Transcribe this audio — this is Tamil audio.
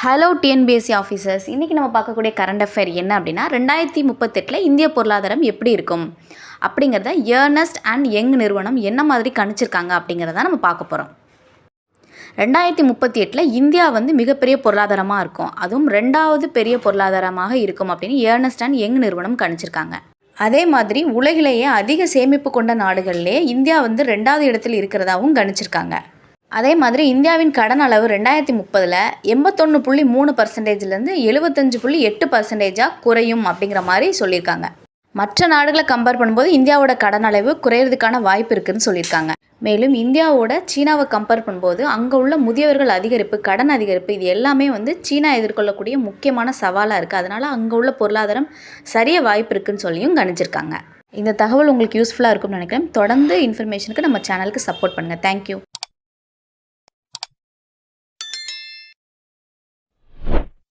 ஹலோ டிஎன்பிஎஸ்சி ஆஃபீஸர்ஸ் இன்றைக்கி நம்ம பார்க்கக்கூடிய கரண்ட் அஃபேர் என்ன அப்படின்னா ரெண்டாயிரத்தி முப்பத்தெட்டில் இந்திய பொருளாதாரம் எப்படி இருக்கும்? அப்படிங்கிறத ஏர்னஸ்ட் அண்ட் யங் நிறுவனம் என்ன மாதிரி கணிச்சிருக்காங்க அப்படிங்கிறத நம்ம பார்க்க போகிறோம் ரெண்டாயிரத்தி முப்பத்தி எட்டில் இந்தியா வந்து மிகப்பெரிய பொருளாதாரமாக இருக்கும். அதுவும் ரெண்டாவது பெரிய பொருளாதாரமாக இருக்கும் அப்படின்னு ஏர்னஸ்ட் அண்ட் யங் நிறுவனம் கணிச்சிருக்காங்க. அதே மாதிரி உலகிலேயே அதிக சேமிப்பு கொண்ட நாடுகள்லேயே இந்தியா வந்து ரெண்டாவது இடத்தில் இருக்கிறதாகவும் கணிச்சிருக்காங்க. அதே மாதிரி இந்தியாவின் கடன் அளவு ரெண்டாயிரத்தி முப்பதில் எண்பத்தொன்று புள்ளி மூணு பர்சன்டேஜ்லேருந்து எழுபத்தஞ்சு புள்ளி எட்டு பர்சன்டேஜாக குறையும் அப்படிங்கிற மாதிரி சொல்லியிருக்காங்க. மற்ற நாடுகளை கம்பேர் பண்ணும்போது இந்தியாவோட கடன் அளவு குறையிறதுக்கான வாய்ப்பு இருக்குதுன்னு சொல்லியிருக்காங்க. மேலும் இந்தியாவோட சீனாவை கம்பேர் பண்ணும்போது அங்கே உள்ள முதியவர்கள் அதிகரிப்பு கடன் அதிகரிப்பு இது எல்லாமே வந்து சீனா எதிர்கொள்ளக்கூடிய முக்கியமான சவாலாக இருக்குது அதனால் அங்கே உள்ள பொருளாதாரம் சரிய வாய்ப்பு இருக்குன்னு சொல்லியும் கணிச்சிருக்காங்க. இந்த தகவல் உங்களுக்கு யூஸ்ஃபுல்லாக இருக்கும்னு நினைக்கிறேன். தொடர்ந்து இன்ஃபர்மேஷனுக்கு நம்ம சேனலுக்கு சப்போர்ட் பண்ணுங்கள் தேங்க்யூ